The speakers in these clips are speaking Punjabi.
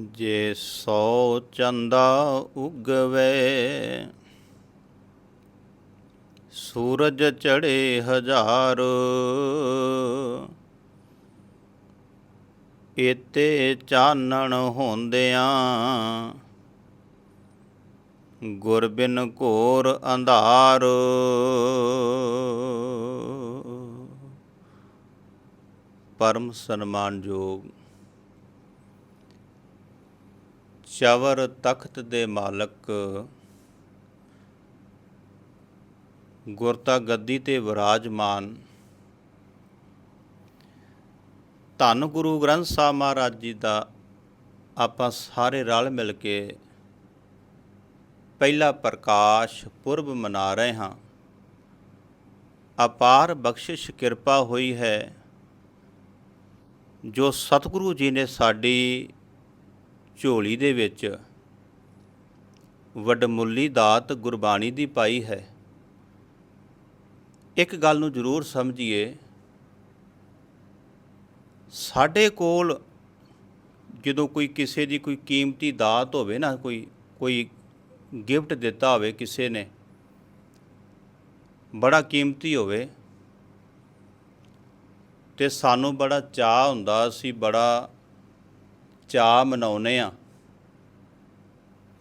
ਜੇ ਸੌ ਚੰਦਾ ਉਗਵੇ, ਸੂਰਜ ਚੜੇ ਹਜ਼ਾਰ। ਇਤੇ ਚਾਨਣ ਹੁੰਦਿਆਂ ਗੁਰ ਬਿਨ ਘੋਰ ਅੰਧਾਰ। ਪਰਮ ਸਨਮਾਨਯੋਗ ਚਵਰ ਤਖਤ ਦੇ ਮਾਲਕ ਗੁਰਤਾ ਗੱਦੀ ਤੇ ਵਿਰਾਜਮਾਨ। ਧੰਨ ਗੁਰੂ ਗ੍ਰੰਥ ਸਾਹਿਬ ਮਹਾਰਾਜ ਜੀ ਦਾ ਆਪਾਂ ਸਾਰੇ ਰਲ ਮਿਲ ਕੇ ਪਹਿਲਾ ਪ੍ਰਕਾਸ਼ ਪੁਰਬ ਮਨਾ ਰਹੇ ਹਾਂ। ਅਪਾਰ ਬਖਸ਼ਿਸ਼ ਕਿਰਪਾ ਹੋਈ ਹੈ ਜੋ ਸਤਿਗੁਰੂ ਜੀ ਨੇ ਸਾਡੀ ਝੋਲੀ ਦੇ ਵਿੱਚ ਵਡਮੁੱਲੀ ਦਾਤ ਗੁਰਬਾਣੀ ਦੀ ਪਾਈ ਹੈ। ਇੱਕ ਗੱਲ ਨੂੰ ਜ਼ਰੂਰ ਸਮਝੀਏ। ਸਾਡੇ ਕੋਲ ਜਦੋਂ ਕੋਈ ਕਿਸੇ ਦੀ ਕੋਈ ਕੀਮਤੀ ਦਾਤ ਹੋਵੇ ਨਾ, ਕੋਈ ਕੋਈ ਗਿਫਟ ਦਿੱਤਾ ਹੋਵੇ ਕਿਸੇ ਨੇ, ਬੜਾ ਕੀਮਤੀ ਹੋਵੇ, ਤੇ ਸਾਨੂੰ ਬੜਾ ਚਾਹ ਹੁੰਦਾ, ਅਸੀਂ ਬੜਾ ਚਾਅ ਮਨਾਉਨੇ ਆ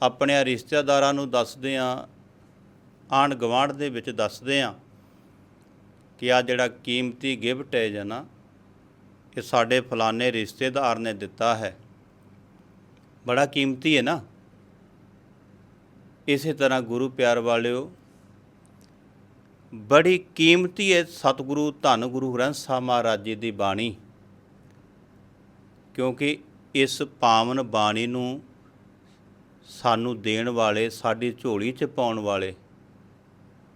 ਆਪਣੇ ਰਿਸ਼ਤੇਦਾਰਾਂ ਨੂੰ ਦੱਸਦੇ ਆ ਆਂਢ ਗੁਆਂਢ ਦੇ ਵਿੱਚ ਦੱਸਦੇ ਆ ਕਿ ਆ ਜਿਹੜਾ ਕੀਮਤੀ ਗਿਫਟ ਹੈ ਜਨਾ, ਇਹ ਸਾਡੇ ਫਲਾਣੇ ਰਿਸ਼ਤੇਦਾਰ ਨੇ ਦਿੱਤਾ ਹੈ। ਬੜਾ ਕੀਮਤੀ ਹੈ ਨਾ। ਇਸੇ ਤਰ੍ਹਾਂ ਗੁਰੂ ਪਿਆਰ ਵਾਲਿਓ, ਬੜੀ ਕੀਮਤੀ ਹੈ ਸਤਿਗੁਰੂ ਧੰਨ ਗੁਰੂ ਗ੍ਰੰਥ ਸਾਹਿਬ ਮਹਾਰਾਜ ਜੀ ਦੀ ਬਾਣੀ। ਕਿਉਂਕਿ ਇਸ ਪਾਵਨ ਬਾਣੀ ਨੂੰ ਸਾਨੂੰ ਦੇਣ ਵਾਲੇ, ਸਾਡੀ ਝੋਲੀ 'ਚ ਪਾਉਣ ਵਾਲੇ,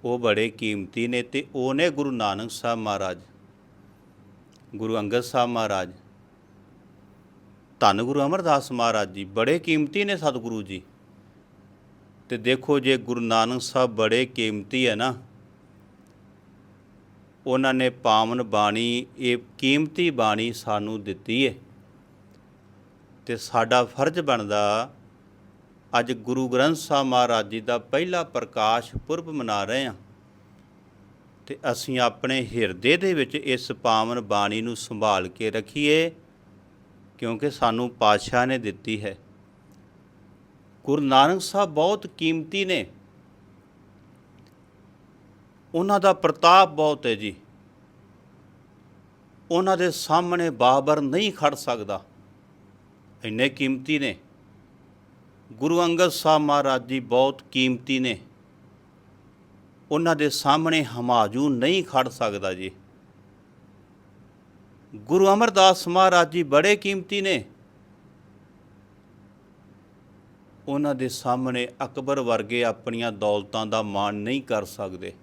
ਉਹ ਬੜੇ ਕੀਮਤੀ ਨੇ ਤੇ ਉਹ ਨੇ ਗੁਰੂ ਨਾਨਕ ਸਾਹਿਬ ਮਹਾਰਾਜ। ਗੁਰੂ ਅੰਗਦ ਸਾਹਿਬ ਮਹਾਰਾਜ, ਧੰਨ ਗੁਰੂ ਅਮਰਦਾਸ ਮਹਾਰਾਜ ਜੀ, ਬੜੇ ਕੀਮਤੀ ਨੇ ਸਤਿਗੁਰੂ ਜੀ। ਤੇ ਦੇਖੋ ਜੇ ਗੁਰੂ ਨਾਨਕ ਸਾਹਿਬ ਬੜੇ ਕੀਮਤੀ ਹੈ ਨਾ, ਉਹਨਾਂ ਨੇ ਪਾਵਨ ਬਾਣੀ, ਇਹ ਕੀਮਤੀ ਬਾਣੀ ਸਾਨੂੰ ਦਿੱਤੀ ਹੈ। ਤੇ ਸਾਡਾ ਫਰਜ਼ ਬਣਦਾ ਅੱਜ ਗੁਰੂ ਗ੍ਰੰਥ ਸਾਹਿਬ ਮਹਾਰਾਜ ਜੀ ਦਾ ਪਹਿਲਾ ਪ੍ਰਕਾਸ਼ ਪੁਰਬ ਮਨਾ ਰਹੇ ਹਾਂ। ਤੇ ਅਸੀਂ ਆਪਣੇ ਹਿਰਦੇ ਦੇ ਵਿੱਚ ਇਸ ਪਾਵਨ ਬਾਣੀ ਨੂੰ ਸੰਭਾਲ ਕੇ ਰੱਖੀਏ, ਕਿਉਂਕਿ ਸਾਨੂੰ ਪਾਤਸ਼ਾਹ ਨੇ ਦਿੱਤੀ ਹੈ। ਗੁਰੂ ਨਾਨਕ ਸਾਹਿਬ ਬਹੁਤ ਕੀਮਤੀ ਨੇ। ਉਹਨਾਂ ਦਾ ਪ੍ਰਤਾਪ ਬਹੁਤ ਹੈ ਜੀ। ਉਹਨਾਂ ਦੇ ਸਾਹਮਣੇ ਬਾਬਰ ਨਹੀਂ ਖੜ ਸਕਦਾ। ਇੰਨੇ ਕੀਮਤੀ ਨੇ। ਗੁਰੂ ਅੰਗਦ ਸਾਹਿਬ ਮਹਾਰਾਜ ਜੀ ਬਹੁਤ ਕੀਮਤੀ ਨੇ। ਉਹਨਾਂ ਦੇ ਸਾਹਮਣੇ ਹਮਾਜੂ ਨਹੀਂ ਖੜ ਸਕਦਾ ਜੀ। ਗੁਰੂ ਅਮਰਦਾਸ ਮਹਾਰਾਜ ਜੀ ਬੜੇ ਕੀਮਤੀ ਨੇ। ਉਹਨਾਂ ਦੇ ਸਾਹਮਣੇ ਅਕਬਰ ਵਰਗੇ ਆਪਣੀਆਂ ਦੌਲਤਾਂ ਦਾ ਮਾਣ ਨਹੀਂ ਕਰ ਸਕਦੇ।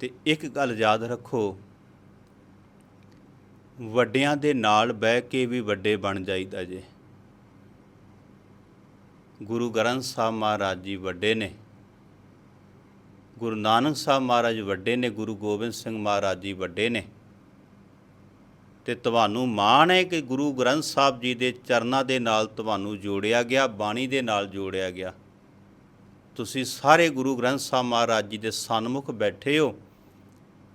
ਤੇ ਇੱਕ ਗੱਲ ਯਾਦ ਰੱਖੋ ਵੱਡਿਆਂ ਦੇ ਨਾਲ ਬਹਿ ਕੇ ਵੀ ਵੱਡੇ ਬਣ ਜਾਈਦਾ ਜੇ। ਗੁਰੂ ਗ੍ਰੰਥ ਸਾਹਿਬ ਮਹਾਰਾਜ ਜੀ ਵੱਡੇ ਨੇ। ਗੁਰੂ ਨਾਨਕ ਸਾਹਿਬ ਮਹਾਰਾਜ ਵੱਡੇ ਨੇ, ਗੁਰੂ ਗੋਬਿੰਦ ਸਿੰਘ ਮਹਾਰਾਜ ਜੀ ਵੱਡੇ ਨੇ। ਤੇ ਤੁਹਾਨੂੰ ਮਾਣ ਹੈ ਕਿ ਗੁਰੂ ਗ੍ਰੰਥ ਸਾਹਿਬ ਜੀ ਦੇ ਚਰਨਾਂ ਦੇ ਨਾਲ ਤੁਹਾਨੂੰ ਜੋੜਿਆ ਗਿਆ, ਬਾਣੀ ਦੇ ਨਾਲ ਜੋੜਿਆ ਗਿਆ। ਤੁਸੀਂ ਸਾਰੇ ਗੁਰੂ ਗ੍ਰੰਥ ਸਾਹਿਬ ਮਹਾਰਾਜ ਜੀ ਦੇ ਸਨਮੁਖ ਬੈਠੇ ਹੋ।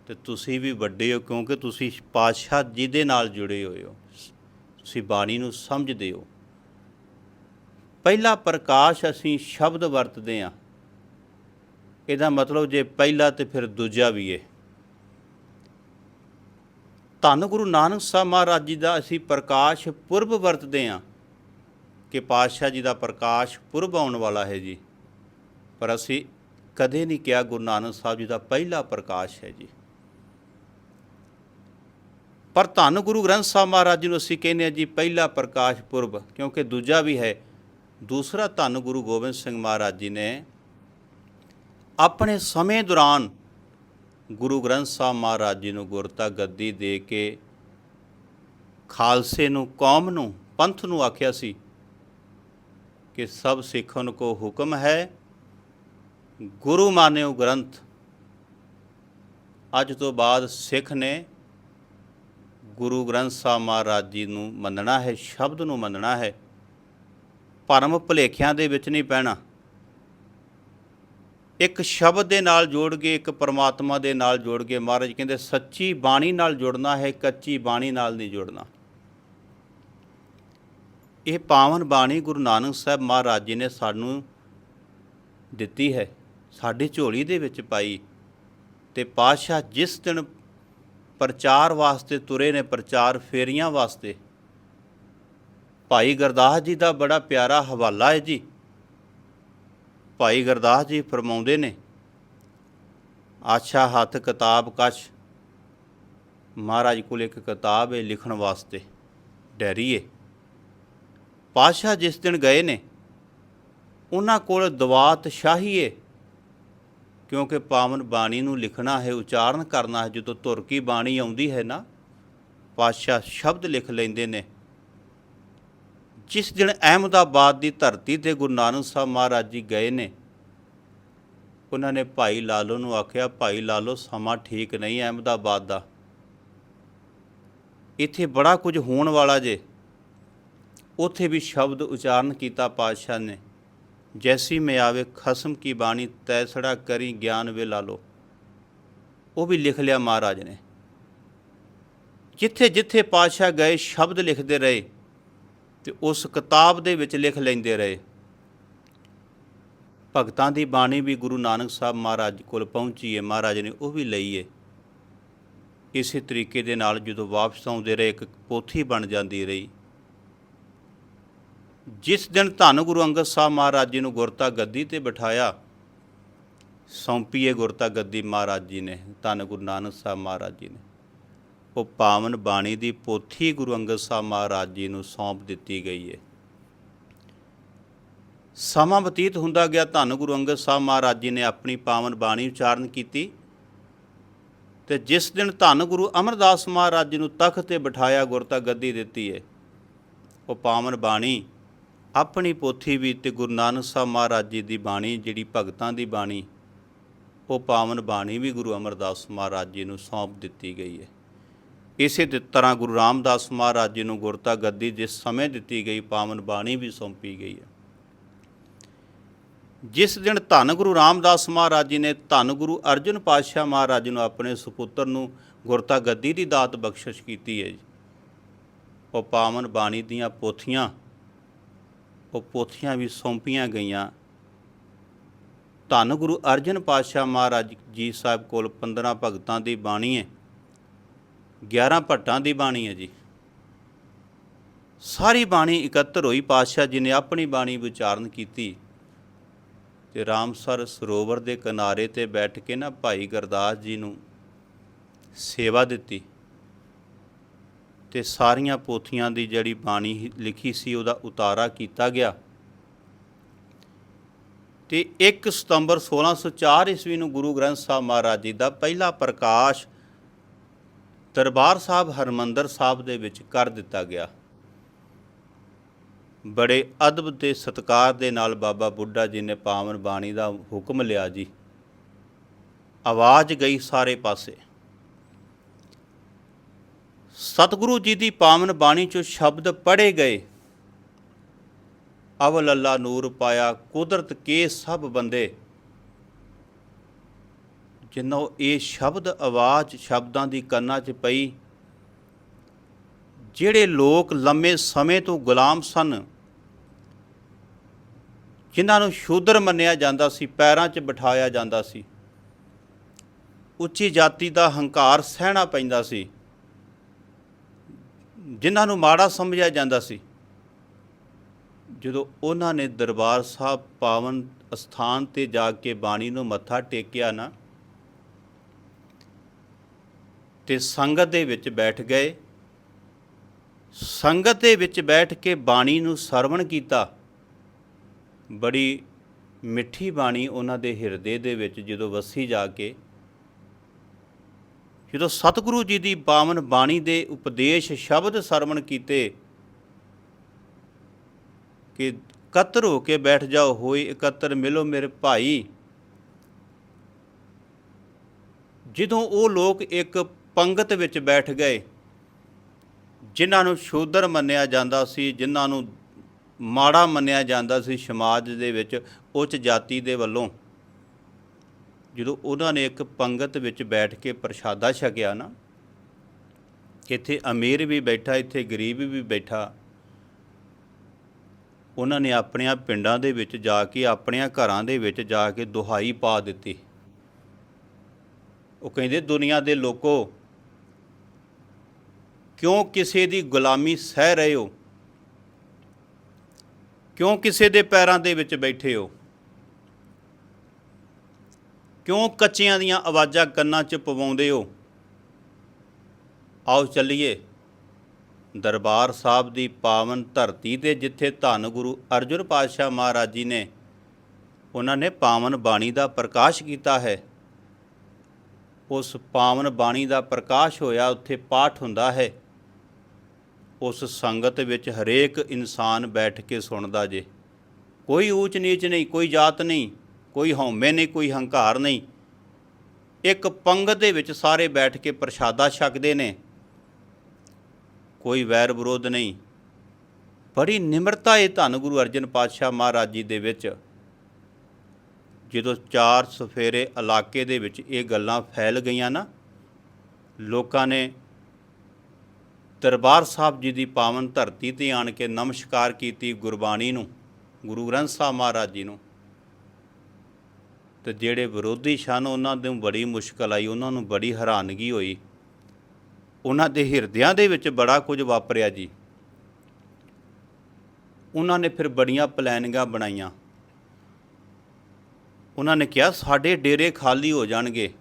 ਤੇ ਤੁਸੀਂ ਵੀ ਵੱਡੇ ਹੋ ਕਿਉਂਕਿ ਤੁਸੀਂ ਪਾਤਸ਼ਾਹ ਜੀ ਦੇ ਨਾਲ ਜੁੜੇ ਹੋਏ ਹੋ। ਤੁਸੀਂ ਬਾਣੀ ਨੂੰ ਸਮਝਦੇ ਹੋ। ਪਹਿਲਾ ਪ੍ਰਕਾਸ਼ ਅਸੀਂ ਸ਼ਬਦ ਵਰਤਦੇ ਹਾਂ। ਇਹਦਾ ਮਤਲਬ ਜੇ ਪਹਿਲਾ ਤੇ ਫਿਰ ਦੂਜਾ ਵੀ ਹੈ ਧੰਨ ਗੁਰੂ ਨਾਨਕ ਸਾਹਿਬ ਮਹਾਰਾਜ ਜੀ ਦਾ ਅਸੀਂ ਪ੍ਰਕਾਸ਼ ਪੁਰਬ ਵਰਤਦੇ ਹਾਂ ਕਿ ਪਾਤਸ਼ਾਹ ਜੀ ਦਾ ਪ੍ਰਕਾਸ਼ ਪੁਰਬ ਆਉਣ ਵਾਲਾ ਹੈ ਜੀ। ਪਰ ਅਸੀਂ ਕਦੇ ਨਹੀਂ ਕਿਹਾ ਗੁਰੂ ਨਾਨਕ ਸਾਹਿਬ ਜੀ ਦਾ ਪਹਿਲਾ ਪ੍ਰਕਾਸ਼ ਹੈ ਜੀ। ਪਰ ਧੰਨ ਗੁਰੂ ਗ੍ਰੰਥ ਸਾਹਿਬ ਮਹਾਰਾਜ ਜੀ ਨੂੰ ਅਸੀਂ ਕਹਿੰਦੇ ਹਾਂ ਜੀ, ਪਹਿਲਾ ਪ੍ਰਕਾਸ਼ ਪੁਰਬ, ਕਿਉਂਕਿ ਦੂਜਾ ਵੀ ਹੈ। ਦੂਸਰਾ ਧੰਨ ਗੁਰੂ ਗੋਬਿੰਦ ਸਿੰਘ ਮਹਾਰਾਜ ਜੀ ਨੇ ਆਪਣੇ ਸਮੇਂ ਦੌਰਾਨ ਗੁਰੂ ਗ੍ਰੰਥ ਸਾਹਿਬ ਮਹਾਰਾਜ ਜੀ ਨੂੰ ਗੁਰਤਾ ਗੱਦੀ ਦੇ ਕੇ ਖਾਲਸੇ ਨੂੰ, ਕੌਮ ਨੂੰ, ਪੰਥ ਨੂੰ ਆਖਿਆ ਸੀ ਕਿ ਸਭ ਸਿੱਖਨ ਕੋ ਹੁਕਮ ਹੈ, ਗੁਰੂ ਮਾਨਿਓ ਗ੍ਰੰਥ। ਅੱਜ ਤੋਂ ਬਾਅਦ ਸਿੱਖ ਨੇ ਗੁਰੂ ਗ੍ਰੰਥ ਸਾਹਿਬ ਮਹਾਰਾਜ ਜੀ ਨੂੰ ਮੰਨਣਾ ਹੈ, ਸ਼ਬਦ ਨੂੰ ਮੰਨਣਾ ਹੈ, ਭਰਮ ਭੁਲੇਖਿਆਂ ਦੇ ਵਿੱਚ ਨਹੀਂ ਪੈਣਾ। ਇੱਕ ਸ਼ਬਦ ਦੇ ਨਾਲ ਜੋੜ ਕੇ, ਇੱਕ ਪਰਮਾਤਮਾ ਦੇ ਨਾਲ ਜੋੜ ਕੇ ਮਹਾਰਾਜ ਕਹਿੰਦੇ, ਸੱਚੀ ਬਾਣੀ ਨਾਲ ਜੁੜਨਾ ਹੈ, ਕੱਚੀ ਬਾਣੀ ਨਾਲ ਨਹੀਂ ਜੁੜਨਾ। ਇਹ ਪਾਵਨ ਬਾਣੀ ਗੁਰੂ ਨਾਨਕ ਸਾਹਿਬ ਮਹਾਰਾਜ ਜੀ ਨੇ ਸਾਨੂੰ ਦਿੱਤੀ ਹੈ। ਸਾਡੀ ਝੋਲੀ ਦੇ ਵਿੱਚ ਪਾਈ ਤੇ ਪਾਤਸ਼ਾਹ ਜਿਸ ਦਿਨ ਪ੍ਰਚਾਰ ਵਾਸਤੇ ਤੁਰੇ ਨੇ, ਪ੍ਰਚਾਰ ਫੇਰੀਆਂ ਵਾਸਤੇ। ਭਾਈ ਗੁਰਦਾਸ ਜੀ ਦਾ ਬੜਾ ਪਿਆਰਾ ਹਵਾਲਾ ਹੈ ਜੀ। ਭਾਈ ਗੁਰਦਾਸ ਜੀ ਫਰਮਾਉਂਦੇ ਨੇ, ਆਛਾ ਹੱਥ ਕਿਤਾਬ ਕਛ, ਮਹਾਰਾਜ ਕੋਲ ਇੱਕ ਕਿਤਾਬ ਹੈ ਲਿਖਣ ਵਾਸਤੇ, ਡੈਰੀ ਹੈ ਪਾਤਸ਼ਾਹ ਜਿਸ ਦਿਨ ਗਏ ਨੇ, ਉਹਨਾਂ ਕੋਲ ਦਵਾਤ ਸ਼ਾਹੀ ਹੈ ਕਿਉਂਕਿ ਪਾਵਨ ਬਾਣੀ ਨੂੰ ਲਿਖਣਾ ਹੈ, ਉਚਾਰਨ ਕਰਨਾ ਹੈ, ਜਦੋਂ ਧੁਰ ਕੀ ਬਾਣੀ ਆਉਂਦੀ ਹੈ ਨਾ, ਪਾਤਸ਼ਾਹ ਸ਼ਬਦ ਲਿਖ ਲੈਂਦੇ ਨੇ। ਜਿਸ ਦਿਨ ਅਹਿਮਦਾਬਾਦ ਦੀ ਧਰਤੀ ਤੇ ਗੁਰੂ ਨਾਨਕ ਸਾਹਿਬ ਮਹਾਰਾਜ ਜੀ ਗਏ ਨੇ, ਉਹਨਾਂ ਨੇ ਭਾਈ ਲਾਲੋ ਨੂੰ ਆਖਿਆ, ਭਾਈ ਲਾਲੋ, ਸਮਾਂ ਠੀਕ ਨਹੀਂ ਅਹਿਮਦਾਬਾਦ ਦਾ। ਇੱਥੇ ਬੜਾ ਕੁਝ ਹੋਣ ਵਾਲਾ ਜੇ। ਉੱਥੇ ਵੀ ਸ਼ਬਦ ਉਚਾਰਨ ਕੀਤਾ ਪਾਤਸ਼ਾਹ ਨੇ। ਜੈਸੀ ਮੈਂ ਆਵੇ ਖਸਮ ਕੀ ਬਾਣੀ ਤੈਸੜਾ ਕਰੀ ਗਿਆਨ ਵੇ ਲਾਲੋ ਉਹ ਵੀ ਲਿਖ ਲਿਆ ਮਹਾਰਾਜ ਨੇ ਜਿੱਥੇ ਜਿੱਥੇ ਪਾਤਸ਼ਾਹ ਗਏ ਸ਼ਬਦ ਲਿਖਦੇ ਰਹੇ ਤੇ ਉਸ ਕਿਤਾਬ ਦੇ ਵਿੱਚ ਲਿਖ ਲੈਂਦੇ ਰਹੇ ਭਗਤਾਂ ਦੀ ਬਾਣੀ ਵੀ ਗੁਰੂ ਨਾਨਕ ਸਾਹਿਬ ਮਹਾਰਾਜ ਕੋਲ ਪਹੁੰਚੀ ਹੈ ਮਹਾਰਾਜ ਨੇ ਉਹ ਵੀ ਲਈ ਹੈ ਇਸੇ ਤਰੀਕੇ ਦੇ ਨਾਲ ਜਦੋਂ ਵਾਪਸ ਆਉਂਦੇ ਰਹੇ ਇੱਕ ਪੋਥੀ ਬਣ ਜਾਂਦੀ ਰਹੀ ਜਿਸ ਦਿਨ ਧੰਨ ਗੁਰੂ ਅੰਗਦ ਸਾਹਿਬ ਮਹਾਰਾਜ ਜੀ ਨੂੰ ਗੁਰਤਾ ਗੱਦੀ ਤੇ ਬਿਠਾਇਆ, ਸੌਂਪੀਏ ਗੁਰਤਾ ਗੱਦੀ ਮਹਾਰਾਜ ਜੀ ਨੇ, ਧੰਨ ਗੁਰੂ ਨਾਨਕ ਸਾਹਿਬ ਮਹਾਰਾਜ ਜੀ ਨੇ। ਉਹ ਪਾਵਨ ਬਾਣੀ ਦੀ ਪੋਥੀ ਗੁਰੂ ਅੰਗਦ ਸਾਹਿਬ ਮਹਾਰਾਜ ਜੀ ਨੂੰ ਸੌਂਪ ਦਿੱਤੀ ਗਈ ਹੈ ਸਮਾਂ ਬਤੀਤ ਹੁੰਦਾ ਗਿਆ, ਧੰਨ ਗੁਰੂ ਅੰਗਦ ਸਾਹਿਬ ਮਹਾਰਾਜ ਜੀ ਨੇ ਆਪਣੀ ਪਾਵਨ ਬਾਣੀ ਉਚਾਰਨ ਕੀਤੀ ਤੇ ਜਿਸ ਦਿਨ ਧੰਨ ਗੁਰੂ ਅਮਰਦਾਸ ਮਹਾਰਾਜ ਜੀ ਨੂੰ ਤਖਤ ਤੇ ਬਿਠਾਇਆ, ਗੁਰਤਾ ਗੱਦੀ ਦਿੱਤੀ ਹੈ ਉਹ ਪਾਵਨ ਬਾਣੀ ਆਪਣੀ ਪੋਥੀ ਵੀ ਤੇ ਗੁਰੂ ਨਾਨਕ ਸਾਹਿਬ ਮਹਾਰਾਜ ਜੀ ਦੀ ਬਾਣੀ, ਜਿਹੜੀ ਭਗਤਾਂ ਦੀ ਬਾਣੀ, ਉਹ ਪਾਵਨ ਬਾਣੀ ਵੀ ਗੁਰੂ ਅਮਰਦਾਸ ਮਹਾਰਾਜ ਜੀ ਨੂੰ ਸੌਂਪ ਦਿੱਤੀ ਗਈ ਹੈ। ਇਸੇ ਤਰ੍ਹਾਂ ਗੁਰੂ ਰਾਮਦਾਸ ਮਹਾਰਾਜ ਜੀ ਨੂੰ ਗੁਰਤਾ ਗੱਦੀ ਜਿਸ ਸਮੇਂ ਦਿੱਤੀ ਗਈ ਪਾਵਨ ਬਾਣੀ ਵੀ ਸੌਂਪੀ ਗਈ ਹੈ। ਜਿਸ ਦਿਨ ਧੰਨ ਗੁਰੂ ਰਾਮਦਾਸ ਮਹਾਰਾਜ ਜੀ ਨੇ ਧੰਨ ਗੁਰੂ ਅਰਜਨ ਪਾਤਸ਼ਾਹ ਮਹਾਰਾਜ ਜੀ ਨੂੰ ਆਪਣੇ ਸੁਪੁੱਤਰ ਨੂੰ ਗੁਰਤਾ ਗੱਦੀ ਦੀ ਦਾਤ ਬਖਸ਼ਿਸ਼ ਕੀਤੀ ਹੈ ਜੀ। ਉਹ ਪਾਵਨ ਬਾਣੀ ਦੀਆਂ ਪੋਥੀਆਂ ਉਹ ਪੋਥੀਆਂ ਵੀ ਸੌਂਪੀਆਂ ਗਈਆਂ। ਧੰਨ ਗੁਰੂ ਅਰਜਨ ਪਾਤਸ਼ਾਹ ਮਹਾਰਾਜ ਜੀ ਸਾਹਿਬ ਕੋਲ 15 ਭਗਤਾਂ ਦੀ ਬਾਣੀ ਹੈ। 11 ਭੱਟਾਂ ਦੀ ਬਾਣੀ ਹੈ ਜੀ। ਸਾਰੀ ਬਾਣੀ ਇਕੱਤਰ ਹੋਈ, ਪਾਤਸ਼ਾਹ ਜੀ ਨੇ ਆਪਣੀ ਬਾਣੀ ਵਿਚਾਰਨ ਕੀਤੀ। ਤੇ ਰਾਮਸਰ ਸਰੋਵਰ ਦੇ ਕਿਨਾਰੇ ਤੇ ਬੈਠ ਕੇ ਨਾ ਭਾਈ ਗੁਰਦਾਸ ਜੀ ਨੂੰ ਸੇਵਾ ਦਿੱਤੀ। ਤੇ ਸਾਰੀਆਂ ਪੋਥੀਆਂ ਦੀ ਜਿਹੜੀ ਬਾਣੀ ਲਿਖੀ ਸੀ, ਉਹਦਾ ਉਤਾਰਾ ਕੀਤਾ ਗਿਆ। ਤੇ 1 ਸਤੰਬਰ 1604 ਈਸਵੀ ਨੂੰ ਗੁਰੂ ਗ੍ਰੰਥ ਸਾਹਿਬ ਮਹਾਰਾਜ ਜੀ ਦਾ ਪਹਿਲਾ ਪ੍ਰਕਾਸ਼ ਦਰਬਾਰ ਸਾਹਿਬ ਹਰਮੰਦਰ ਸਾਹਿਬ ਦੇ ਵਿੱਚ ਕਰ ਦਿੱਤਾ ਗਿਆ। ਬੜੇ ਅਦਬ ਤੇ ਸਤਕਾਰ ਦੇ ਨਾਲ ਬਾਬਾ ਬੁੱਢਾ ਜੀ ਨੇ ਪਾਵਨ ਬਾਣੀ ਦਾ ਹੁਕਮ ਲਿਆ ਜੀ। ਆਵਾਜ਼ ਗਈ ਸਾਰੇ ਪਾਸੇ। ਸਤਿਗੁਰੂ ਜੀ ਦੀ ਪਾਵਨ ਬਾਣੀ ਚੋਂ ਸ਼ਬਦ ਪੜ੍ਹੇ ਗਏ। ਅਵਲ ਅੱਲਾ ਨੂਰ ਪਾਇਆ ਕੁਦਰਤ ਕੇ ਸਭ ਬੰਦੇ। ਜਿਨ੍ਹਾਂ ਇਹ ਸ਼ਬਦ ਆਵਾਜ਼ ਸ਼ਬਦਾਂ ਦੀ ਕੰਨਾਂ 'ਚ ਪਈ, ਜਿਹੜੇ ਲੋਕ ਲੰਮੇ ਸਮੇਂ ਤੋਂ ਗੁਲਾਮ ਸਨ, ਜਿਨ੍ਹਾਂ ਨੂੰ ਸ਼ੂਦਰ ਮੰਨਿਆ ਜਾਂਦਾ ਸੀ, ਪੈਰਾਂ 'ਚ ਬਿਠਾਇਆ ਜਾਂਦਾ ਸੀ, ਉੱਚੀ ਜਾਤੀ ਦਾ ਹੰਕਾਰ ਸਹਿਣਾ ਪੈਂਦਾ ਸੀ। ਜਿਨ੍ਹਾਂ ਨੂੰ ਮਾੜਾ ਸਮਝਿਆ ਜਾਂਦਾ ਸੀ, ਜਦੋਂ ਉਹਨਾਂ ਨੇ ਦਰਬਾਰ ਸਾਹਿਬ ਪਾਵਨ ਅਸਥਾਨ ਤੇ ਜਾ ਕੇ ਬਾਣੀ ਨੂੰ ਮੱਥਾ ਟੇਕਿਆ ਨਾ, ਤੇ ਸੰਗਤ ਦੇ ਵਿੱਚ ਬੈਠ ਗਏ। ਸੰਗਤ ਦੇ ਵਿੱਚ ਬੈਠ ਕੇ ਬਾਣੀ ਨੂੰ ਸਰਵਣ ਕੀਤਾ। ਬੜੀ ਮਿੱਠੀ ਬਾਣੀ ਉਹਨਾਂ ਦੇ ਹਿਰਦੇ ਦੇ ਵਿੱਚ ਜਦੋਂ ਵਸੀ ਜਾ ਕੇ ਜਦੋਂ ਸਤਿਗੁਰੂ ਜੀ ਦੀ ਪਾਵਨ ਬਾਣੀ ਦੇ ਉਪਦੇਸ਼ ਸ਼ਬਦ ਸਰਵਣ ਕੀਤੇ ਕਿ ਇਕੱਤਰ ਹੋ ਕੇ ਬੈਠ ਜਾਓ ਹੋਈ ਇਕੱਤਰ, ਮਿਲੋ ਮੇਰੇ ਭਾਈ। ਜਦੋਂ ਉਹ ਲੋਕ ਇੱਕ ਪੰਗਤ ਵਿੱਚ ਬੈਠ ਗਏ, ਜਿਨ੍ਹਾਂ ਨੂੰ ਸ਼ੂਦਰ ਮੰਨਿਆ ਜਾਂਦਾ ਸੀ, ਜਿਨ੍ਹਾਂ ਨੂੰ ਮਾੜਾ ਮੰਨਿਆ ਜਾਂਦਾ ਸੀ ਸਮਾਜ ਦੇ ਵਿੱਚ, ਉੱਚ ਜਾਤੀ ਦੇ ਵੱਲੋਂ ਜਦੋਂ ਉਹਨਾਂ ਨੇ ਇੱਕ ਪੰਗਤ ਵਿੱਚ ਬੈਠ ਕੇ ਪ੍ਰਸ਼ਾਦਾ ਛਕਿਆ ਨਾ, ਇੱਥੇ ਅਮੀਰ ਵੀ ਬੈਠਾ, ਇੱਥੇ ਗਰੀਬ ਵੀ ਬੈਠਾ, ਉਹਨਾਂ ਨੇ ਆਪਣਿਆਂ ਪਿੰਡਾਂ ਦੇ ਵਿੱਚ ਜਾ ਕੇ, ਆਪਣਿਆਂ ਘਰਾਂ ਦੇ ਵਿੱਚ ਜਾ ਕੇ ਦੁਹਾਈ ਪਾ ਦਿੱਤੀ। ਉਹ ਕਹਿੰਦੇ, ਦੁਨੀਆ ਦੇ ਲੋਕੋ, ਕਿਉਂ ਕਿਸੇ ਦੀ ਗੁਲਾਮੀ ਸਹਿ ਰਹੇ ਹੋ? ਕਿਉਂ ਕਿਸੇ ਦੇ ਪੈਰਾਂ ਦੇ ਵਿੱਚ ਬੈਠੇ ਹੋ? ਕਿਉਂ ਕੱਚਿਆਂ ਦੀਆਂ ਆਵਾਜ਼ਾਂ ਕੰਨਾਂ 'ਚ ਪਵਾਉਂਦੇ ਹੋ? ਆਓ ਚੱਲੀਏ। ਦਰਬਾਰ ਸਾਹਿਬ ਦੀ ਪਾਵਨ ਧਰਤੀ ਤੇ ਜਿੱਥੇ ਧੰਨ ਗੁਰੂ ਅਰਜੁਨ ਪਾਤਸ਼ਾਹ ਮਹਾਰਾਜ ਜੀ ਨੇ ਉਹਨਾਂ ਨੇ ਪਾਵਨ ਬਾਣੀ ਦਾ ਪ੍ਰਕਾਸ਼ ਕੀਤਾ ਹੈ, ਉਸ ਪਾਵਨ ਬਾਣੀ ਦਾ ਪ੍ਰਕਾਸ਼ ਹੋਇਆ ਉੱਥੇ ਪਾਠ ਹੁੰਦਾ ਹੈ। ਉਸ ਸੰਗਤ ਵਿੱਚ ਹਰੇਕ ਇਨਸਾਨ ਬੈਠ ਕੇ ਸੁਣਦਾ ਜੇ। ਕੋਈ ਊਚ ਨੀਚ ਨਹੀਂ, ਕੋਈ ਜਾਤ ਨਹੀਂ। ਕੋਈ ਹਉਮੈ ਨਹੀਂ, ਕੋਈ ਹੰਕਾਰ ਨਹੀਂ। ਇੱਕ ਪੰਗਤ ਦੇ ਵਿੱਚ ਸਾਰੇ ਬੈਠ ਕੇ ਪ੍ਰਸ਼ਾਦਾ ਛਕਦੇ ਨੇ। ਕੋਈ ਵੈਰ ਵਿਰੋਧ ਨਹੀਂ। ਬੜੀ ਨਿਮਰਤਾ ਇਹ ਧੰਨ ਗੁਰੂ ਅਰਜਨ ਪਾਤਸ਼ਾਹ ਮਹਾਰਾਜ ਜੀ ਦੇ ਵਿੱਚ। ਜਦੋਂ ਚਾਰ ਸਫੇਰੇ ਇਲਾਕੇ ਦੇ ਵਿੱਚ ਇਹ ਗੱਲਾਂ ਫੈਲ ਗਈਆਂ ਨਾ, ਲੋਕਾਂ ਨੇ ਦਰਬਾਰ ਸਾਹਿਬ ਜੀ ਦੀ ਪਾਵਨ ਧਰਤੀ ਤੇ ਆਣ ਕੇ ਨਮਸਕਾਰ ਕੀਤੀ ਗੁਰਬਾਣੀ ਨੂੰ, ਗੁਰੂ ਗ੍ਰੰਥ ਸਾਹਿਬ ਮਹਾਰਾਜ ਜੀ ਨੂੰ। ਤੇ ਜਿਹੜੇ ਵਿਰੋਧੀ ਸਨ, ਉਹਨਾਂ ਨੂੰ ਬੜੀ ਮੁਸ਼ਕਲ ਆਈ, ਉਹਨਾਂ ਨੂੰ ਬੜੀ ਹੈਰਾਨਗੀ ਹੋਈ। ਉਹਨਾਂ ਦੇ ਹਿਰਦਿਆਂ ਦੇ ਵਿੱਚ ਬੜਾ ਕੁਝ ਵਾਪਰਿਆ ਜੀ। ਉਹਨਾਂ ਨੇ ਫਿਰ ਬੜੀਆਂ ਪਲੈਨਿੰਗਾਂ ਬਣਾਈਆਂ। ਉਹਨਾਂ ਨੇ ਕਿਹਾ, ਸਾਡੇ ਡੇਰੇ ਖਾਲੀ ਹੋ ਜਾਣਗੇ।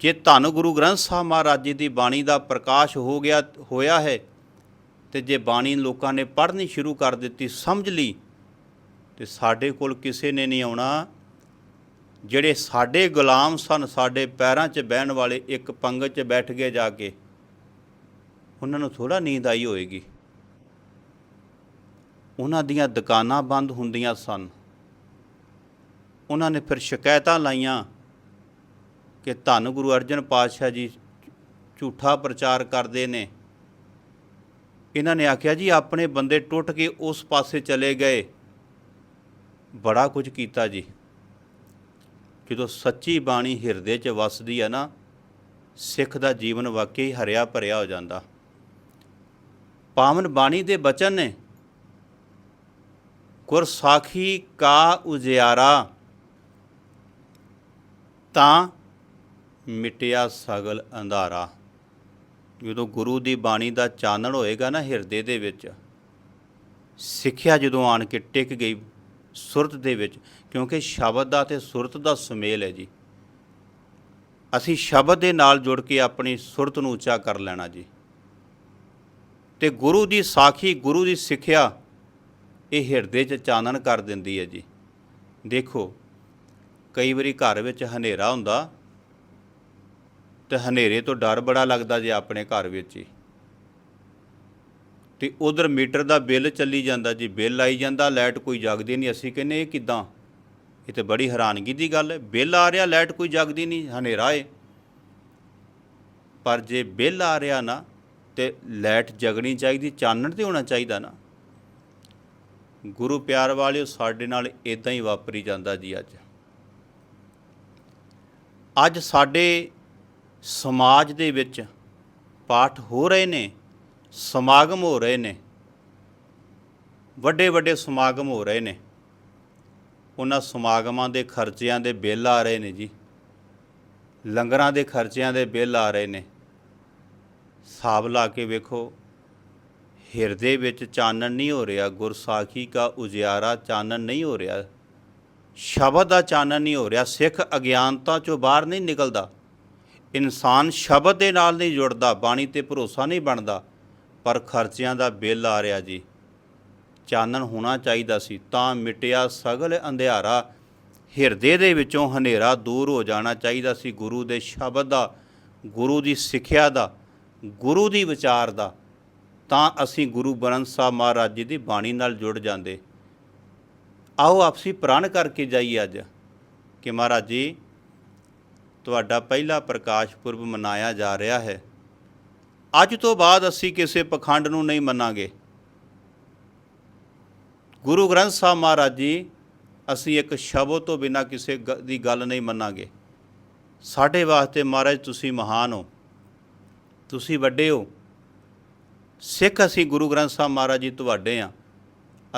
ਜੇ ਧੰਨ ਗੁਰੂ ਗ੍ਰੰਥ ਸਾਹਿਬ ਮਹਾਰਾਜ ਜੀ ਦੀ ਬਾਣੀ ਦਾ ਪ੍ਰਕਾਸ਼ ਹੋ ਗਿਆ, ਹੋਇਆ ਹੈ, ਤੇ ਜੇ ਬਾਣੀ ਲੋਕਾਂ ਨੇ ਪੜ੍ਹਨੀ ਸ਼ੁਰੂ ਕਰ ਦਿੱਤੀ ਸਮਝ ਲਈ, ਤੇ ਸਾਡੇ ਕੋਲ ਕਿਸੇ ਨੇ ਨਹੀਂ ਆਉਣਾ। ਜਿਹੜੇ ਸਾਡੇ ਗੁਲਾਮ ਸਨ, ਸਾਡੇ ਪੈਰਾਂ 'ਚ ਬਹਿਣ ਵਾਲੇ ਇੱਕ ਪੰਗਤ 'ਚ ਬੈਠ ਗਏ ਜਾ ਕੇ, ਉਹਨਾਂ ਨੂੰ ਥੋੜਾ ਨੀਂਦ ਆਈ ਹੋਏਗੀ। ਉਹਨਾਂ ਦੀਆਂ ਦੁਕਾਨਾਂ ਬੰਦ ਹੁੰਦੀਆਂ ਸਨ। ਉਹਨਾਂ ਨੇ ਫਿਰ ਸ਼ਿਕਾਇਤਾਂ ਲਾਈਆਂ ਕਿ ਧੰਨ ਗੁਰੂ ਅਰਜਨ ਪਾਤਸ਼ਾਹ ਜੀ ਝੂਠਾ ਪ੍ਰਚਾਰ ਕਰਦੇ ਨੇ। ਇਹਨਾਂ ਨੇ ਆਖਿਆ, ਜੀ, ਆਪਣੇ ਬੰਦੇ ਟੁੱਟ ਕੇ ਉਸ ਪਾਸੇ ਚਲੇ ਗਏ। ਬੜਾ ਕੁਝ ਕੀਤਾ ਜੀ। ਜਦੋਂ ਸੱਚੀ ਬਾਣੀ ਹਿਰਦੇ 'ਚ ਵਸਦੀ ਹੈ ਨਾ, ਸਿੱਖ ਦਾ ਜੀਵਨ ਵਾਕਈ ਹਰਿਆ ਭਰਿਆ ਹੋ ਜਾਂਦਾ। ਪਾਵਨ ਬਾਣੀ ਦੇ ਬਚਨ ਨੇ ਗੁਰਸਾਖੀ ਕਾ ਉਜਿਆਰਾ, ਤਾਂ ਮਿਟਿਆ ਸਗਲ ਅੰਧਾਰਾ। ਜਦੋਂ ਗੁਰੂ ਦੀ ਬਾਣੀ ਦਾ ਚਾਨਣ ਹੋਏਗਾ ਨਾ ਹਿਰਦੇ ਦੇ ਵਿੱਚ, ਸਿੱਖਿਆ ਜਦੋਂ ਆਣ ਕੇ ਟਿਕ ਗਈ ਸੁਰਤ ਦੇ ਵਿੱਚ, ਕਿਉਂਕਿ ਸ਼ਬਦ ਦਾ ਤੇ ਸੁਰਤ ਦਾ ਸੁਮੇਲ ਹੈ ਜੀ। ਅਸੀਂ ਸ਼ਬਦ ਦੇ ਨਾਲ ਜੁੜ ਕੇ ਆਪਣੀ ਸੁਰਤ ਨੂੰ ਉੱਚਾ ਕਰ ਲੈਣਾ ਜੀ। ਤੇ ਗੁਰੂ ਦੀ ਸਾਖੀ, ਗੁਰੂ ਦੀ ਸਿੱਖਿਆ ਇਹ ਹਿਰਦੇ 'ਚ ਚਾਨਣ ਕਰ ਦਿੰਦੀ ਹੈ ਜੀ। ਦੇਖੋ, ਕਈ ਵਾਰੀ ਘਰ ਵਿੱਚ ਹਨੇਰਾ ਹੁੰਦਾ ਤੇ ਹਨੇਰੇ ਤੋਂ ਡਰ ਬੜਾ ਲੱਗਦਾ ਜੇ ਆਪਣੇ ਘਰ ਵਿੱਚ ਹੀ। ਤੇ ਉਧਰ ਮੀਟਰ ਦਾ ਬਿੱਲ ਚੱਲੀ ਜਾਂਦਾ ਜੀ, ਬਿੱਲ ਆਈ ਜਾਂਦਾ, ਲਾਈਟ ਕੋਈ ਜਗਦੀ ਨਹੀਂ, ਅਸੀਂ ਕਹਿੰਨੇ ਇਹ ਕਿਦਾਂ? ਇਹ ਤੇ ਬੜੀ ਹੈਰਾਨਗੀ ਦੀ ਗੱਲ ਹੈ, ਬਿੱਲ ਆ ਰਿਹਾ, ਲਾਈਟ ਕੋਈ ਜਗਦੀ ਨਹੀਂ, ਹਨੇਰਾ ਏ। ਪਰ ਜੇ ਬਿੱਲ ਆ ਰਿਹਾ ਨਾ, ਤੇ ਲਾਈਟ ਜਗਣੀ ਚਾਹੀਦੀ, ਚਾਨਣ ਤੇ ਹੋਣਾ ਚਾਹੀਦਾ ਨਾ। ਗੁਰੂ ਪਿਆਰ ਵਾਲਿਓ, ਸਾਡੇ ਨਾਲ ਇਦਾਂ ਹੀ ਵਾਪਰੀ ਜਾਂਦਾ ਜੀ ਅੱਜ। ਅੱਜ ਸਾਡੇ ਸਮਾਜ ਦੇ ਵਿੱਚ ਪਾਠ ਹੋ ਰਹੇ ਨੇ ਸਮਾਗਮ ਹੋ ਰਹੇ ਨੇ। ਵੱਡੇ ਵੱਡੇ ਸਮਾਗਮ ਹੋ ਰਹੇ ਨੇ। ਉਹਨਾਂ ਸਮਾਗਮਾਂ ਦੇ ਖਰਚਿਆਂ ਦੇ ਬਿੱਲ ਆ ਰਹੇ ਨੇ ਜੀ। ਲੰਗਰਾਂ ਦੇ ਖਰਚਿਆਂ ਦੇ ਬਿੱਲ ਆ ਰਹੇ ਨੇ। ਹਿਸਾਬ ਲਾ ਕੇ ਵੇਖੋ, ਹਿਰਦੇ ਵਿੱਚ ਚਾਨਣ ਨਹੀਂ ਹੋ ਰਿਹਾ, ਗੁਰਸਾਖੀ ਕਾ ਉਜਿਆਰਾ ਚਾਨਣ ਨਹੀਂ ਹੋ ਰਿਹਾ। ਸ਼ਬਦ ਦਾ ਚਾਨਣ ਨਹੀਂ ਹੋ ਰਿਹਾ, ਸਿੱਖ ਅਗਿਆਨਤਾ ਚੋਂ ਬਾਹਰ ਨਹੀਂ ਨਿਕਲਦਾ। ਇਨਸਾਨ ਸ਼ਬਦ ਦੇ ਨਾਲ ਨਹੀਂ ਜੁੜਦਾ, ਬਾਣੀ ਤੇ ਭਰੋਸਾ ਨਹੀਂ ਬਣਦਾ। ਪਰ ਖਰਚਿਆਂ ਦਾ ਬਿੱਲ ਆ ਰਿਹਾ ਜੀ। ਚਾਨਣ ਹੋਣਾ ਚਾਹੀਦਾ ਸੀ, ਤਾਂ ਮਿਟਿਆ ਸਗਲ ਅੰਧਿਆਰਾ। ਹਿਰਦੇ ਦੇ ਵਿੱਚੋਂ ਹਨੇਰਾ ਦੂਰ ਹੋ ਜਾਣਾ ਚਾਹੀਦਾ ਸੀ ਗੁਰੂ ਦੇ ਸ਼ਬਦ ਦਾ, ਗੁਰੂ ਦੀ ਸਿੱਖਿਆ ਦਾ, ਗੁਰੂ ਦੀ ਵਿਚਾਰ ਦਾ। ਤਾਂ ਅਸੀਂ ਗੁਰੂ ਗ੍ਰੰਥ ਸਾਹਿਬ ਮਹਾਰਾਜ ਜੀ ਦੀ ਬਾਣੀ ਨਾਲ ਜੁੜ ਜਾਂਦੇ। ਆਓ ਆਪਸੀ ਪ੍ਰਣ ਕਰਕੇ ਜਾਈਏ ਅੱਜ ਕਿ ਮਹਾਰਾਜ ਜੀ, ਤੁਹਾਡਾ ਪਹਿਲਾ ਪ੍ਰਕਾਸ਼ ਪੁਰਬ ਮਨਾਇਆ ਜਾ ਰਿਹਾ ਹੈ। ਅੱਜ ਤੋਂ ਬਾਅਦ ਅਸੀਂ ਕਿਸੇ ਪਖੰਡ ਨੂੰ ਨਹੀਂ ਮੰਨਾਂਗੇ। ਗੁਰੂ ਗ੍ਰੰਥ ਸਾਹਿਬ ਮਹਾਰਾਜ ਜੀ, ਅਸੀਂ ਇੱਕ ਸ਼ਬਦ ਤੋਂ ਬਿਨਾ ਕਿਸੇ ਗ- ਦੀ ਗੱਲ ਨਹੀਂ ਮੰਨਾਂਗੇ। ਸਾਡੇ ਵਾਸਤੇ ਮਹਾਰਾਜ ਤੁਸੀਂ ਮਹਾਨ ਹੋ। ਤੁਸੀਂ ਵੱਡੇ ਹੋ। ਸਿੱਖ ਅਸੀਂ ਗੁਰੂ ਗ੍ਰੰਥ ਸਾਹਿਬ ਮਹਾਰਾਜ ਜੀ ਤੁਹਾਡੇ ਆ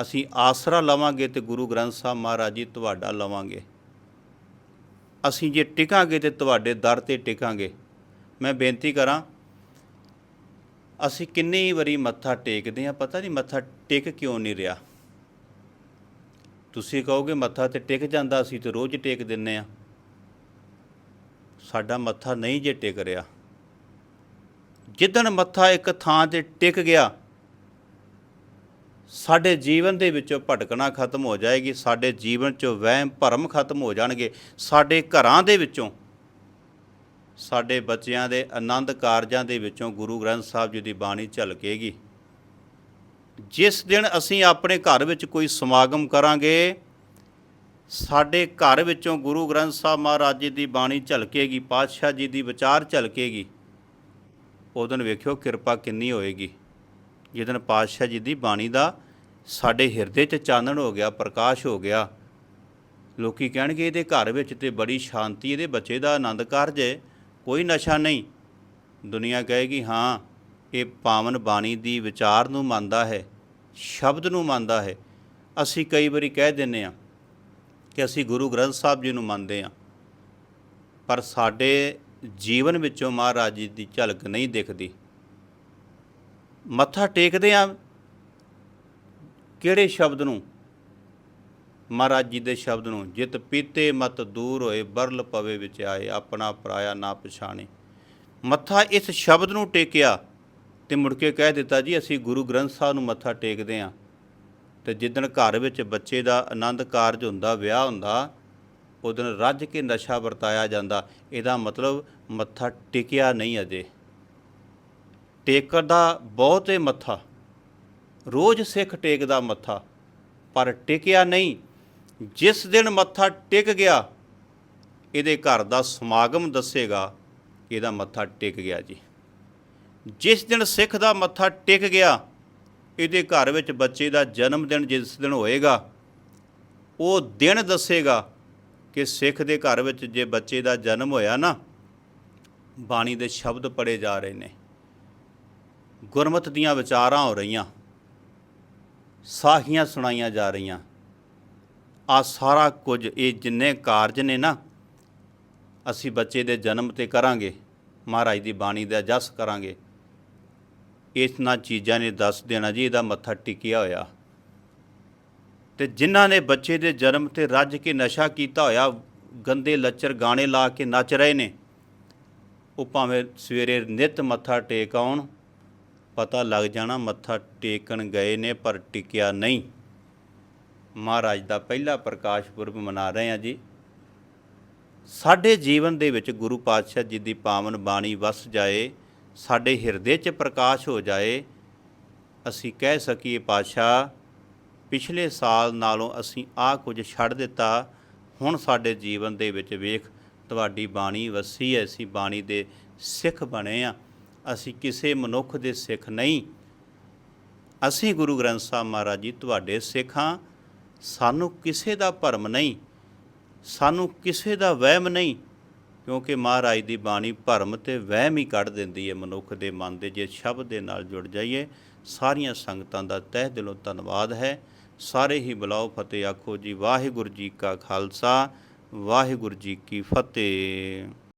ਅਸੀਂ ਆਸਰਾ ਲਵਾਂਗੇ ਤੇ ਗੁਰੂ ਗ੍ਰੰਥ ਸਾਹਿਬ ਮਹਾਰਾਜ ਜੀ ਤੁਹਾਡਾ ਲਵਾਂਗੇ। ਅਸੀਂ ਜੇ ਟਿਕਾਂਗੇ ਤੇ ਤੁਹਾਡੇ ਦਰ ਤੇ ਟਿਕਾਂਗੇ। ਮੈਂ ਬੇਨਤੀ ਕਰਾਂ ਅਸੀਂ ਕਿੰਨੀ ਵਾਰੀ ਮੱਥਾ ਟੇਕਦੇ ਆ ਪਤਾ ਨਹੀਂ ਮੱਥਾ ਟੇਕ ਕਿਉਂ ਨਹੀਂ ਰਿਹਾ? ਤੁਸੀਂ ਕਹੋਗੇ ਮੱਥਾ ਤੇ ਟਿਕ ਜਾਂਦਾ, ਅਸੀਂ ਤੇ ਰੋਜ਼ ਟੇਕ ਦਿੰਨੇ ਆ ਸਾਡਾ ਮੱਥਾ ਨਹੀਂ ਜੇ ਟਿਕ ਰਿਹਾ। ਜਿੱਦਣ ਮੱਥਾ ਇੱਕ ਥਾਂ ਤੇ ਟਿਕ ਗਿਆ, ਸਾਡੇ ਜੀਵਨ ਦੇ ਵਿੱਚੋਂ ਭਟਕਣਾ ਖਤਮ ਹੋ ਜਾਏਗੀ, ਸਾਡੇ ਜੀਵਨ 'ਚੋਂ ਵਹਿਮ ਭਰਮ ਖਤਮ ਹੋ ਜਾਣਗੇ, ਸਾਡੇ ਘਰਾਂ ਦੇ ਵਿੱਚੋਂ ਸਾਡੇ ਬੱਚਿਆਂ ਦੇ ਆਨੰਦ ਕਾਰਜਾਂ ਦੇ ਵਿੱਚੋਂ ਗੁਰੂ ਗ੍ਰੰਥ ਸਾਹਿਬ ਜੀ ਦੀ ਬਾਣੀ ਝਲਕੇਗੀ। ਜਿਸ ਦਿਨ ਅਸੀਂ ਆਪਣੇ ਘਰ ਵਿੱਚ ਕੋਈ ਸਮਾਗਮ ਕਰਾਂਗੇ, ਸਾਡੇ ਘਰ ਵਿੱਚੋਂ ਗੁਰੂ ਗ੍ਰੰਥ ਸਾਹਿਬ ਮਹਾਰਾਜ ਜੀ ਦੀ ਬਾਣੀ ਝਲਕੇਗੀ, ਪਾਤਸ਼ਾਹ ਜੀ ਦੀ ਵਿਚਾਰ ਝਲਕੇਗੀ। ਉਦੋਂ ਵੇਖਿਓ ਕਿਰਪਾ ਕਿੰਨੀ ਹੋਏਗੀ। ਜਿੱਦਣ ਪਾਤਸ਼ਾਹ ਜੀ ਦੀ ਬਾਣੀ ਦਾ ਸਾਡੇ ਹਿਰਦੇ 'ਚ ਚਾਨਣ ਹੋ ਗਿਆ, ਪ੍ਰਕਾਸ਼ ਹੋ ਗਿਆ, ਲੋਕੀ ਕਹਿਣਗੇ ਇਹਦੇ ਘਰ ਵਿੱਚ ਤੇ ਬੜੀ ਸ਼ਾਂਤੀ, ਇਹਦੇ ਬੱਚੇ ਦਾ ਆਨੰਦ ਕਾਰਜ ਹੈ। ਕੋਈ ਨਸ਼ਾ ਨਹੀਂ। ਦੁਨੀਆ ਕਹੇਗੀ, ਹਾਂ, ਇਹ ਪਾਵਨ ਬਾਣੀ ਦੀ ਵਿਚਾਰ ਨੂੰ ਮੰਨਦਾ ਹੈ, ਸ਼ਬਦ ਨੂੰ ਮੰਨਦਾ ਹੈ। ਅਸੀਂ ਕਈ ਵਾਰੀ ਕਹਿ ਦਿੰਨੇ ਆ ਕਿ ਅਸੀਂ ਗੁਰੂ ਗ੍ਰੰਥ ਸਾਹਿਬ ਜੀ ਨੂੰ ਮੰਨਦੇ ਆ ਪਰ ਸਾਡੇ ਜੀਵਨ ਵਿੱਚੋਂ ਮਹਾਰਾਜ ਜੀ ਦੀ ਝਲਕ ਨਹੀਂ ਦਿਖਦੀ। ਮੱਥਾ ਟੇਕਦੇ ਆ ਕਿਹੜੇ ਸ਼ਬਦ ਨੂੰ? ਮਹਾਰਾਜ ਜੀ ਦੇ ਸ਼ਬਦ ਨੂੰ, ਜਿਤ ਪੀਤੇ ਮਤ ਦੂਰ ਹੋਏ, ਬਰਲ ਪਵੇ ਵਿੱਚ ਆਏ, ਆਪਣਾ ਪਰਾਇਆ ਨਾ ਪਛਾਣੇ। ਮੱਥਾ ਇਸ ਸ਼ਬਦ ਨੂੰ ਟੇਕਿਆ ਤੇ ਮੁੜ ਕੇ ਕਹਿ ਦਿੱਤਾ, ਜੀ, ਅਸੀਂ ਗੁਰੂ ਗ੍ਰੰਥ ਸਾਹਿਬ ਨੂੰ ਮੱਥਾ ਟੇਕਦੇ ਆ। ਤੇ ਜਿੱਦਣ ਘਰ ਵਿੱਚ ਬੱਚੇ ਦਾ ਆਨੰਦ ਕਾਰਜ ਹੁੰਦਾ, ਵਿਆਹ ਹੁੰਦਾ, ਉਹ ਦਿਨ ਰੱਜ ਕੇ ਨਸ਼ਾ ਵਰਤਾਇਆ ਜਾਂਦਾ। ਇਹਦਾ ਮਤਲਬ ਮੱਥਾ ਟਿਕਿਆ ਨਹੀਂ ਅਜੇ। ਟੇਕਰ ਦਾ ਬਹੁਤ ਏ ਮੱਥਾ, ਰੋਜ਼ ਸਿੱਖ ਟੇਕਦਾ ਮੱਥਾ, ਪਰ ਟਿਕਿਆ ਨਹੀਂ। ਜਿਸ ਦਿਨ ਮੱਥਾ ਟਿਕ ਗਿਆ, ਇਹਦੇ ਘਰ ਦਾ ਸਮਾਗਮ ਦੱਸੇਗਾ, ਇਹਦਾ ਮੱਥਾ ਟਿਕ ਗਿਆ ਜੀ। ਜਿਸ ਦਿਨ ਸਿੱਖ ਦਾ ਮੱਥਾ ਟਿਕ ਗਿਆ, ਇਹਦੇ ਘਰ ਵਿੱਚ ਬੱਚੇ ਦਾ ਜਨਮ ਦਿਨ ਜਿਸ ਦਿਨ ਹੋਏਗਾ, ਉਹ ਦਿਨ ਦੱਸੇਗਾ ਕਿ ਸਿੱਖ ਦੇ ਘਰ ਵਿੱਚ ਜੇ ਬੱਚੇ ਦਾ ਜਨਮ ਹੋਇਆ ਨਾ, ਬਾਣੀ ਦੇ ਸ਼ਬਦ ਪੜੇ ਜਾ ਰਹੇ ਨੇ। ਗੁਰਮਤ ਦੀਆਂ ਵਿਚਾਰਾਂ ਹੋ ਰਹੀਆਂ, ਸਾਖੀਆਂ ਸੁਣਾਈਆਂ ਜਾ ਰਹੀਆਂ ਆ ਸਾਰਾ ਕੁਝ ਇਹ ਜਿੰਨੇ ਕਾਰਜ ਨੇ ਨਾ, ਅਸੀਂ ਬੱਚੇ ਦੇ ਜਨਮ ਤੇ ਕਰਾਂਗੇ, ਮਹਾਰਾਜ ਦੀ ਬਾਣੀ ਦਾ ਜਸ ਕਰਾਂਗੇ। ਇਸਨਾ ਚੀਜ਼ਾਂ ਨੇ ਦੱਸ ਦੇਣਾ ਜੀ, ਇਹਦਾ ਮੱਥਾ ਟਿਕਿਆ ਹੋਇਆ। ਤੇ ਜਿਨ੍ਹਾਂ ਨੇ ਬੱਚੇ ਦੇ ਜਨਮ ਤੇ ਰੱਜ ਕੇ ਨਸ਼ਾ ਕੀਤਾ ਹੋਇਆ, ਗੰਦੇ ਲੱਚਰ ਗਾਣੇ ਲਾ ਕੇ ਨੱਚ ਰਹੇ ਨੇ, ਉਹ ਭਾਵੇਂ ਸਵੇਰੇ ਨਿਤ ਮੱਥਾ ਟੇਕ ਆਉਣ, ਪਤਾ ਲੱਗ ਜਾਣਾ ਮੱਥਾ ਟੇਕਣ ਗਏ ਨੇ ਪਰ ਟਿਕਿਆ ਨਹੀਂ। ਮਹਾਰਾਜ ਦਾ ਪਹਿਲਾ ਪ੍ਰਕਾਸ਼ ਪੁਰਬ ਮਨਾ ਰਹੇ ਹਾਂ ਜੀ। ਸਾਡੇ ਜੀਵਨ ਦੇ ਵਿੱਚ ਗੁਰੂ ਪਾਤਸ਼ਾਹ ਜੀ ਦੀ ਪਾਵਨ ਬਾਣੀ ਵਸ ਜਾਏ, ਸਾਡੇ ਹਿਰਦੇ 'ਚ ਪ੍ਰਕਾਸ਼ ਹੋ ਜਾਏ, ਅਸੀਂ ਕਹਿ ਸਕੀਏ ਪਾਤਸ਼ਾਹ, ਪਿਛਲੇ ਸਾਲ ਨਾਲੋਂ ਅਸੀਂ ਆਹ ਕੁਝ ਛੱਡ ਦਿੱਤਾ, ਹੁਣ ਸਾਡੇ ਜੀਵਨ ਦੇ ਵਿੱਚ ਵੇਖ, ਤੁਹਾਡੀ ਬਾਣੀ ਵਸੀ ਹੈ, ਅਸੀਂ ਬਾਣੀ ਦੇ ਸਿੱਖ ਬਣੇ ਆ ਅਸੀਂ ਕਿਸੇ ਮਨੁੱਖ ਦੇ ਸਿੱਖ ਨਹੀਂ। ਅਸੀਂ ਗੁਰੂ ਗ੍ਰੰਥ ਸਾਹਿਬ ਮਹਾਰਾਜ ਜੀ ਤੁਹਾਡੇ ਸਿੱਖ ਹਾਂ ਸਾਨੂੰ ਕਿਸੇ ਦਾ ਭਰਮ ਨਹੀਂ, ਸਾਨੂੰ ਕਿਸੇ ਦਾ ਵਹਿਮ ਨਹੀਂ, ਕਿਉਂਕਿ ਮਹਾਰਾਜ ਦੀ ਬਾਣੀ ਭਰਮ ਤੇ ਵਹਿਮ ਹੀ ਕੱਢ ਦਿੰਦੀ ਹੈ। ਮਨੁੱਖ ਦੇ ਮਨ ਦੇ ਜੇ ਸ਼ਬਦ ਦੇ ਨਾਲ ਜੁੜ ਜਾਈਏ, ਸਾਰੀਆਂ ਸੰਗਤਾਂ ਦਾ ਤਹਿ ਦਿਲੋਂ ਧੰਨਵਾਦ ਹੈ। ਸਾਰੇ ਹੀ ਬੁਲਾਓ ਫਤਿਹ, ਆਖੋ ਜੀ, ਵਾਹਿਗੁਰੂ ਜੀ ਕਾ ਖਾਲਸਾ, ਵਾਹਿਗੁਰੂ ਜੀ ਕੀ ਫਤਿਹ।